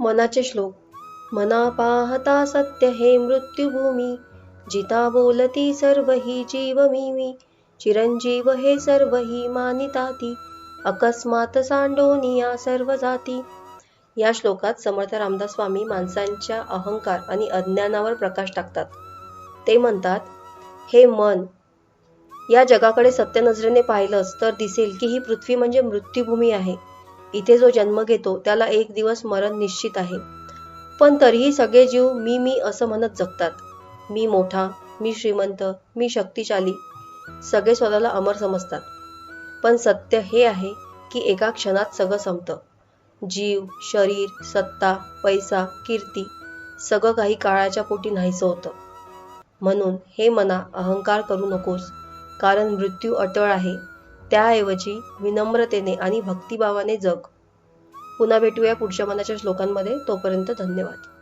मनाचे श्लोक. मना पाहता सत्य हे मृत्युभूमी. जिता बोलती सर्व ही जीव मी चिरंजीव हे सर्व ही मानिताती. अकस्मात सांडोनिया सर्व जाती. या श्लोकात समर्थ रामदास स्वामी माणसांच्या अहंकार आणि अज्ञानावर प्रकाश टाकतात. ते म्हणतात हे मन या जगाकडे सत्य नजरेने पाहिलंच तर दिसेल की ही पृथ्वी म्हणजे मृत्यूभूमी आहे. इथे जो जन्म घेतो त्याला एक दिवस मरण निश्चित आहे. पण तरीही सगळे जीव मी मी असं म्हणत जगतात. मी मोठा मी श्रीमंत मी शक्तिशाली सगळे स्वतःला अमर समजतात. पण सत्य हे आहे की एका क्षणात सगळं संपतं. जीव शरीर सत्ता पैसा कीर्ती सगळं काही काळाच्या पोटी नाहीसं होतं. म्हणून हे मना अहंकार करू नकोस कारण मृत्यू अटळ आहे. त्याऐवजी विनम्रतेने आणि भक्तिभावाने जग. पुन्हा भेटूया पुढच्या मनाच्या श्लोकांमध्ये. तोपर्यंत धन्यवाद.